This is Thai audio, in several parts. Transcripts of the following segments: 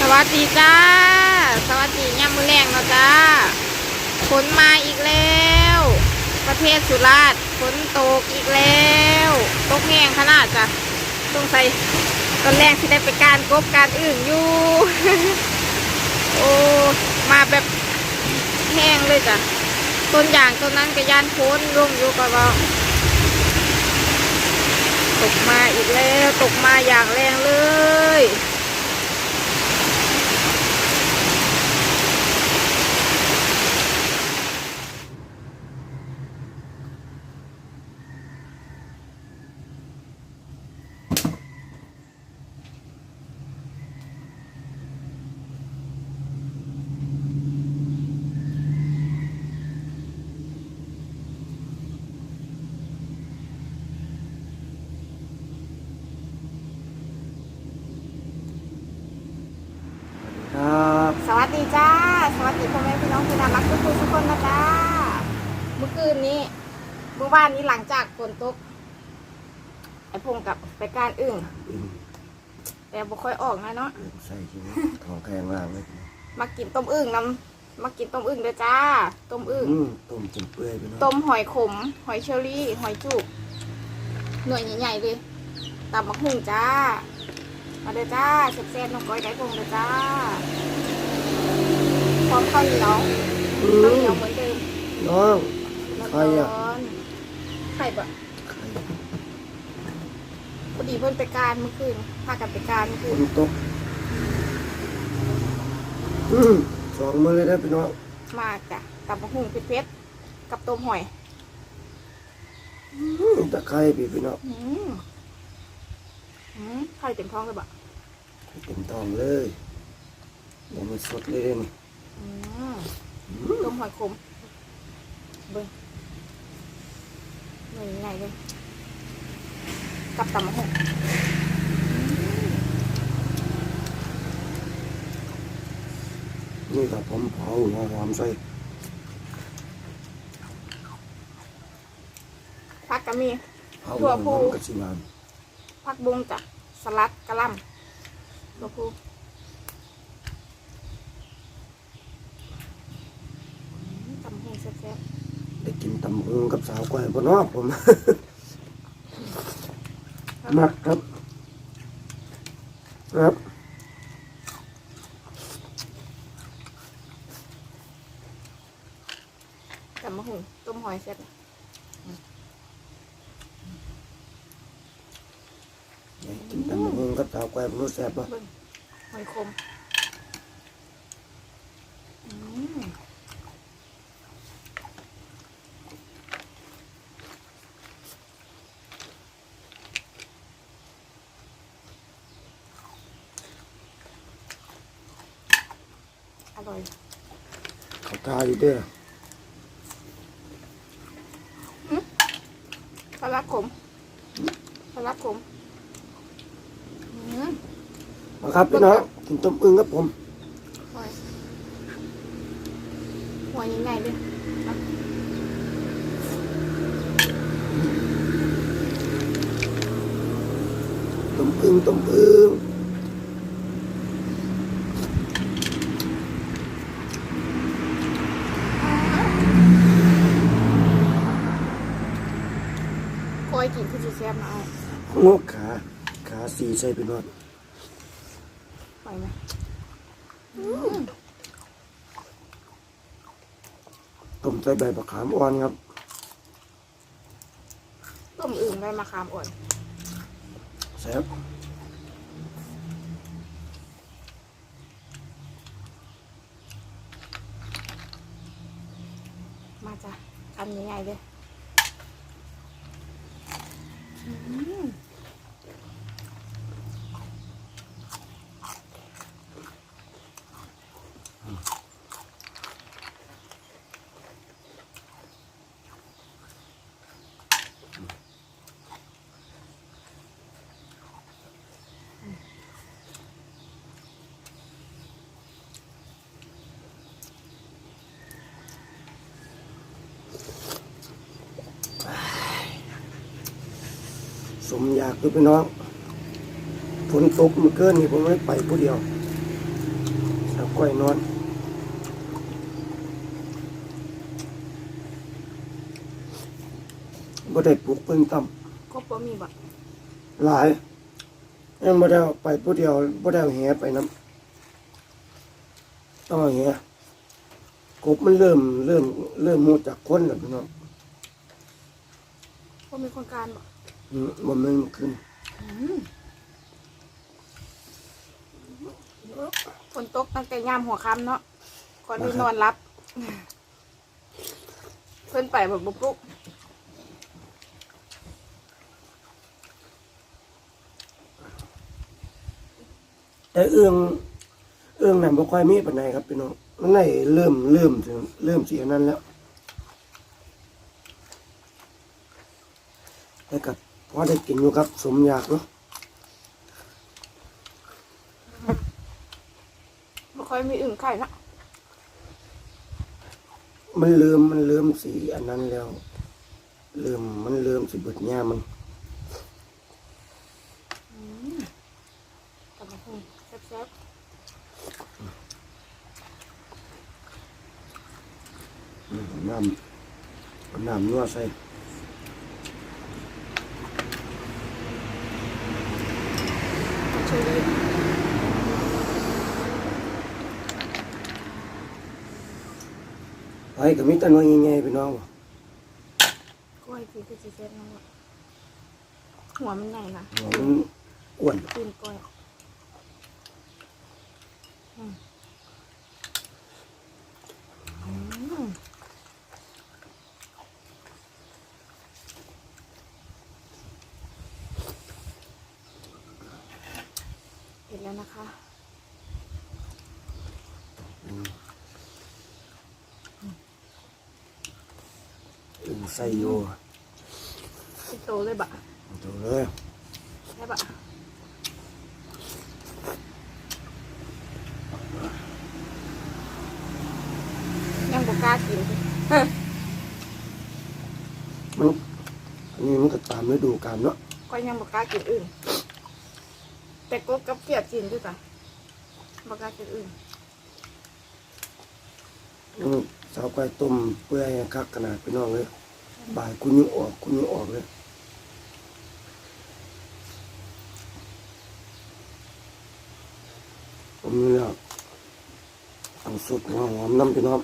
สวัสดีจ้า สวัสดีย่ำมือแรงเนาะจ้าฝนมาอีกแล้ว ประเทศสุราษฎร์ฝนตกอีกแล้ว ตกแห้งขนาดจ้ะต้องใส่ตอนแรกที่ได้ไปการกบการอื่นอยู่ โอ้มาแบบแห้งเลยจ้ะต้นอย่างต้นนั้นก็ยานโพ้นร่มอยู่ก็ว่าตกมาอีกแล้ว ตกมาอย่างแรงเลย ดีจ้า สวัสดีพ่อแม่พี่น้องที่น่ารักทุกคนทุกคนนะจ้า เมื่อคืนนี้ เมื่อวานนี้หลังจากฝนตก ไอ้พงกับไปการอึ่งอืมแต่บ่ค่อยออกนะเนาะเรื่องใส่ชีวิตของแข็งล่างเลยมากินต้มอึ่งน้ำมากินต้มอึ่งเด้อจ้า ต้มอึ่งอืมต้มจนเปื่อยไปเนาะต้มหอยขม หอยเชอรี่ หอยจุก หน่วยใหญ่ๆเลยตำมะฮุ่งจ้า มาเด้อจ้าแซ่บๆน้องก้อยได้พงเด้อจ้า พร้อมข้าวเหนียวอืข้าวเหนียวมเหมือนเดิมน้อง แล้วใครก็อะ ไข่บะใครพอดีเพิ่นไปการเมื่อคืนพากันไปการเมื่อฝคืนนตกอืมสองมือเลยนะพี่น้องมาจ้ะตำมะฮุ่งเพชรๆกับต้มหอยอืมตะไคร้พี่พี่น้องอืมอืมไข่เต็มท้องเลยบะให้เต็มท้องเลยยังไม่สดเลยเด้นี่อืม ต้มหอยขมเบิ้งหน่วยใหญ่เลยกับตำมะฮุ่งนี่ครับผมเผาหัวหอมใส่ผักกะมีเผาหัวหอมกระชิมานผักบุ้งจ้ะสลัดกะหล่ำตัวผู้อืมตำมะฮุ่งแซ่บ ได้กินตำหงกับสาวก้อยบ่เนอผมๆมักครับ ครับตำมะฮุ่งต้มหอยแซ่บได้กินตำหงกับสาวก้อยบ่รู้แซ่บบ่เบิ้งหอยคม ร่อยเขาตาอยู่เด้อสลัดขมสลัดขมอืมมาครับพี่น้องกินต้มอึ่งครับผมหอยหัวใหญ่ๆเลยอะต้มอึ่งต้มอึ่ง คอยกินคือจะ แซ่บนะเอางอกขา ขาสีใส่พี่น้องปล่อยไหมต้มใส่ใบมะขามอ่อนครับ ต้มอึ่งได้มะขามอ่อนแซ่บมาจ้ะทำยังไงเลย อืม สมอยากคือพี่น้องฝนตกเมื่อเกินนี่ผมไม่ไปผู้เดียวเอากล้วยนอนบ่ได้ปลูกเพิ่งต่ครบบ่มีบ่ำหลายยังบ่ได้เอาไปผู้เดียวบ่ได้เอาแหไปน้ำต้องเอาแหกบมันเริ่มเริ่มเริ่มรู้จักคนแล้วพี่น้องบ่มีคนการบ่อื มบ่แมันขึ้นฝนตกตั้งแต่ยามหัวค่ำเนาะก่อนที่นอนรับ เพิ่นไปแบบบุกรุกแต่เอื้องเอื้องนั่นบ่ค่อยมีปานใดครับพี่น้องมันได้เริ่มเริ่มถึงเริ่มสิอันนั้นแล้วแต่ก็พ อได้กินอยู่ครับ สมอยากเนาะบ่ค่อยมีอึ่งไข่เนาะมันเริ่มมันเริ่มสีอันนั้นแล้วเริ่มมันเริ่มสิเบิดหญ้ามันกลับมาพูดแซ่บอืมเอาน้ำเอาน้ำนัวใส่ ใช่เลยไปก็มีแต่น้อยใหญ่ๆพี่น้องๆกล้วยคือคือสิแซ่บเนาะหัวมันใหญ่นะหัวมันอ้วนตีนกล้วยอืมอืม เห็นแล้วนะคะอึ่งใส่โยเป็นโตเลยบะถูเลยใช่บะยังบอกล้ากินมันอันนี้มันก็ตามฤดูกาลเนาะก็ยังบอกกล้ากินอื่น แต่กบกับเกียดกินด้วยจ้ะบอกกากิอื่นอืมสาวไก่ต้มเปื่อยคักขนาดพี่น้องเลยบ่ายคุณยิ่งออกคุณยิ่งออกเลยผมนี่แหละเอาสุดหอมน้ำพี่น้อง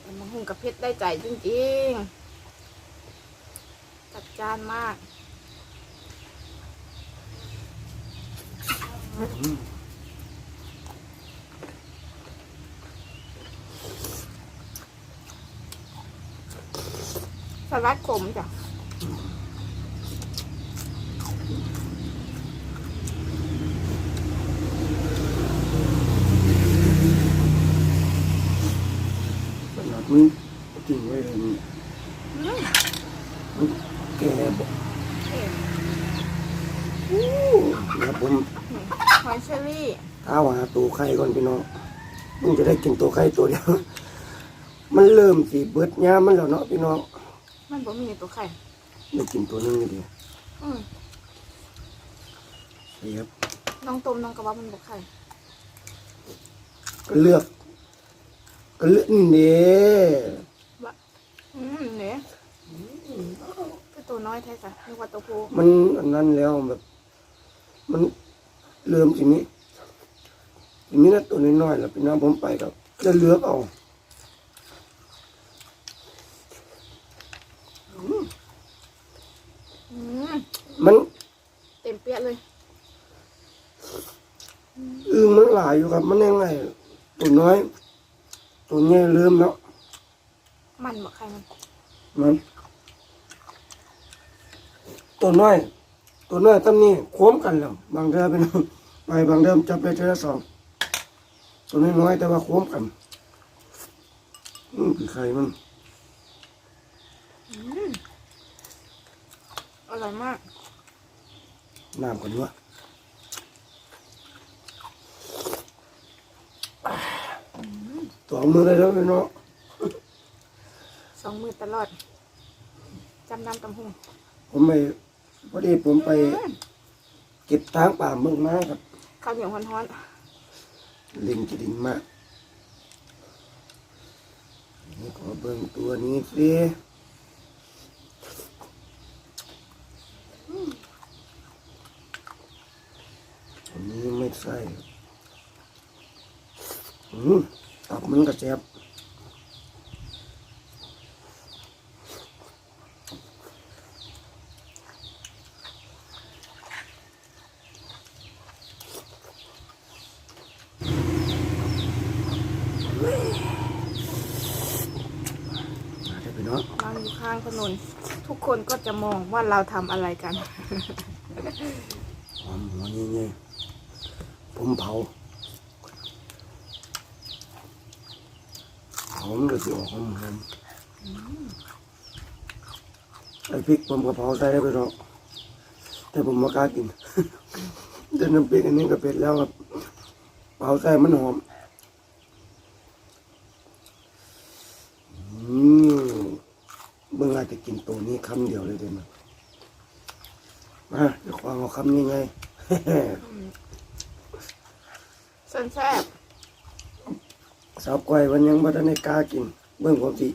แต่มันหุง กับเพชรได้ใจจริงๆจัดจานมาก สลัดขมจ้ะ ขนาด มันจริงไว้เลยมันอืมมันแก่บอกเอ๊ะนะผมหอยเชอรี่ท้าหาตัวไข่ก่อนพี่น้องมึงจะได้กินตัวไข่ตัวเดียวมันเริ่มสีเบิดยามมันแล้วเนาะพี่น้องมันบ่มีในตัวไข่ได้กินตัวหนึงอยู่เดียวอืมเสียบน้องต้มน้องกระว่ามันบ่ไข่ก็เลือก ก็เลือกนี่เด้อืมเนี่ยคือตัวน้อยแท้จ้ะนึกว่าตัวผู้มันอันนั้นแล้วแบบ มันเริ่มทีนี้ทีนี้นะตัวน้อยๆแล้วพี่น้องผมไปกับจะเลือกเอาอืมมันเต็มเปี้ยเลยอึ้งมันหลายอยู่ครับ มันยังไงตัวน้อย ตัวใหญ่เริ่มแล้วมันบ่ไข่มันมันตัวน้อย ตัวน้อยตั้งนี้โค้มกันแล้วบางเดือเป็นไปบางเดือจับไปเทือละสองตัวน้อยๆแต่ว่าโค้มกันอืมคือใครมันอร่อยมาก น้ำกันวะตัวมือเลยแล้วพี่น้องสองมือตลอดจำนำตำหงผมไปพอดีผมไป เก็บทางป่าเมืองมาครับข้าวเหนียวฮ้อนลิงจะดินมากนี่ขอเบิ่งตัวนี้สิอันนี้ไม่ใส่อืม ตับมันกระแจบมาได้ไปเนาะๆนั่งอยู่ข้างถนน ทุกคนก็จะมองว่าเราทำอะไรกัน หอมหัวนี่ไงผมเผา เผามันก็จะออกหอมหอมไอ้พริกผมก็เผาใส่ได้ไปหรอกแต่ผมไม่กล้ากินแต่น้ำพริกอันนี้ก็เป็ดแล้วครับเผาใส่มันหอมอืมเมื่อไรจะกินตัวนี้คำเดียวเลยเดี๋ยวมามาเดี๋ยวควางเอาคำนี้ไงส่วนแซ่บ สาวก้อยวันยังบ่ทันได้กล้ากิน เบิ่งผมสิ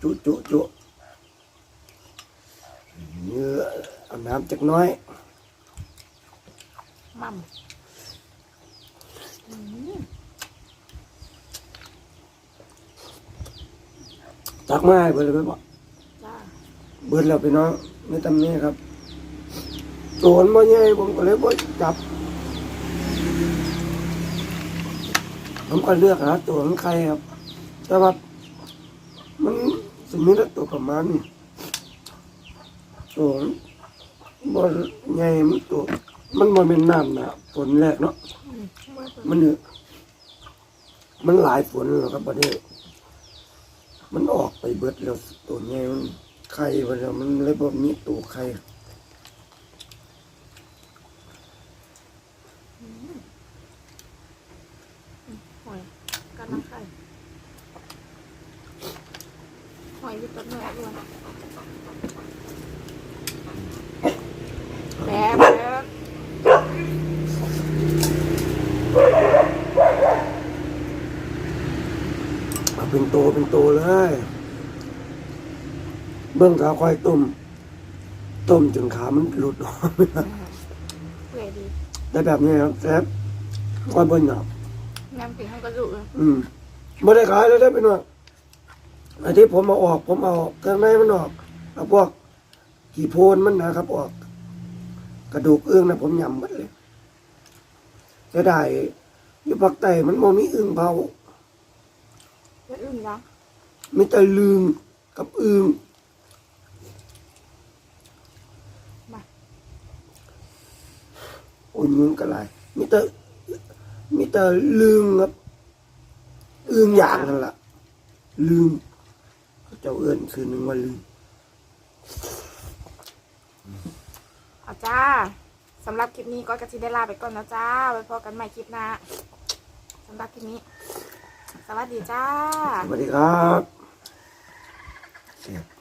จุจุจุเนื้อเอาน้ำจักหน้อยมั่มตักมาให้เบิดเลยไปบ่จ้าเบิดแล้วพี่น้องในตำนี้ครับโจรบ่ใหญ่ผมก็เลยบ่จับ ผมก็เลือกหาตัวของใครครับ แต่ว่ามันสิมีแต่ตัวประมาณนี้ตัวบ่ใหญ่มันตัว มันบ่เป็นน้ำนะฝนแรกเนาะมันเนี่ยมันหลายฝนแล้วครับประเทศมันออกไปเบิดแล้วตัวใหญ่มันไข่ไปแล้วมันเลยบ่มีตัวไข่ หอยกั นน้ำไข่หอยอยู่ต้นเนื้อด้วยแบบแบบมาเป็นโตเป็นโตเลย เบื้องขาควายต้ม ต้มจนขามันหลุดออกเปื่อยดีได้แบบนี้ครับแซ่บควายเบิ้ลหนับ น้ำกินข้างกระดูกเลยอืมไม่ได้ขายแล้วได้เป็นว่าไอ้ที่ผมเอาออก ผมเอาเครื่องในมันออกเอาพวกกี่โพนมันนะครับ ออก กระดูกเอื้องนะผมยำหมดเลยจะได้อยู่ภาคใต้มันมมีอึ่งเผาจะอึ้งยังมีแต่ลืงกับอึ่งมาโอ้ยมึงกระไรมีแต่ มีแต่ลืงครับอึ่งอย่างนั่นแหละลืงเขาเจ้าเอื้อนคืนหนึ่งว่าลืงเอาจ้าสำหรับคลิปนี้ก็กระชิได้ลาไปก่อนนะจ้า ไว้พอกันใหม่คลิปหน้าสำหรับคลิปนี้ สวัสดีจ้า สวัสดีครับเสียบ